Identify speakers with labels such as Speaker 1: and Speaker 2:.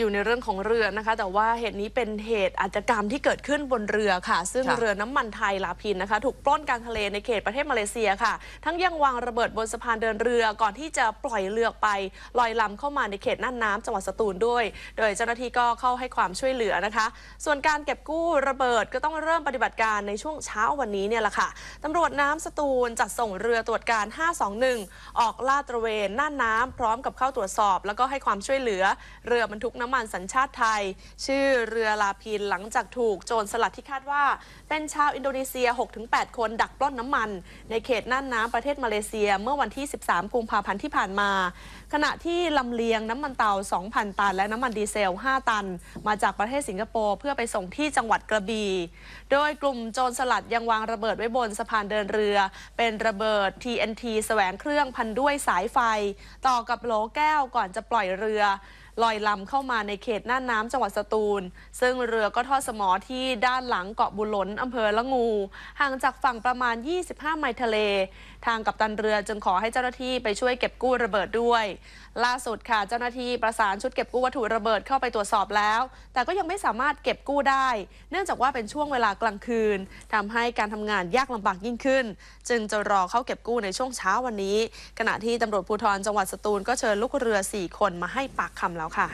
Speaker 1: อยู่ในเรื่องของเรือนะคะ แต่ว่าเหตุนี้เป็นเหตุอาชญากรรมที่เกิดขึ้นบนเรือค่ะ ซึ่ง
Speaker 2: ค่ะ
Speaker 1: เรือน้ำมันไทยลาพินนะคะ ถูกปล้นกลางทะเลในเขตประเทศมาเลเซียค่ะ ทั้งยังวางระเบิดบนสะพานเดินเรือก่อนที่จะปล่อยเรือออกไปลอยลำเข้ามาในเขตน่านน้ำจังหวัดสตูลด้วย โดยเจ้าหน้าที่ก็เข้าให้ความช่วยเหลือนะคะ ส่วนการเก็บกู้ระเบิดก็ต้องเริ่มปฏิบัติการในช่วงเช้าวันนี้เนี่ยแหละค่ะตำรวจน้ำสตูลจัดส่งเรือตรวจการ 521 ออกลาดตระเวนน่านน้ำพร้อมกับเข้าตรวจสอบ แล้วก็ให้ความช่วยเหลือเรือบรรทุกน้ำมันสัญชาติไทย ชื่อเรือลาพินหลังจากถูกโจรสลัดที่คาดว่า เป็นชาวอินโดนีเซีย 6-8 คนดักปล้นน้ำมัน ในเขตน่านน้ำประเทศมาเลเซียเมื่อวันที่ 13 กุมภาพันธ์ที่ผ่านมา ขณะที่ลำเลียงน้ำมันเตา 2,000 ตัน และน้ำมันดีเซล 5 ตัน มาจากประเทศสิงคโปร์เพื่อไปส่งที่จังหวัดกระบี่โดยกลุ่มโจรสลัดยังวางระเบิดไว้บนสะพานเดินเรือ เป็นระเบิด TNT แสวงเครื่องพันด้วยสายไฟ ต่อกับโหลแก้วก่อนจะปล่อยเรือ ลอยลำเข้ามาในเขตหน่าน้ำจังหวัดสตูล ซึ่งเรือก็ทอดสมอที่ด้านหลังเกาะบุหลนอำเภอละงู ห่างจากฝั่งประมาณ 25 ไมล์ทะเล ทางกัปตันเรือจึงขอให้เจ้าหน้าที่ไปช่วยเก็บกู้ระเบิดด้วย ล่าสุดค่ะเจ้าหน้าที่ประสานชุดเก็บกู้วัตถุระเบิดเข้าไปตรวจสอบแล้ว แต่ก็ยังไม่สามารถเก็บกู้ได้ เนื่องจากว่าเป็นช่วงเวลากลางคืนทำให้การทำงานยากลำบากยิ่งขึ้น จึงจะรอเข้าเก็บกู้ในช่วงเช้าวันนี้ ขณะที่ตำรวจภูธรจังหวัดสตูลก็เชิญลูกเรือ 4 คนมาให้ปากคำแล้วค่ะ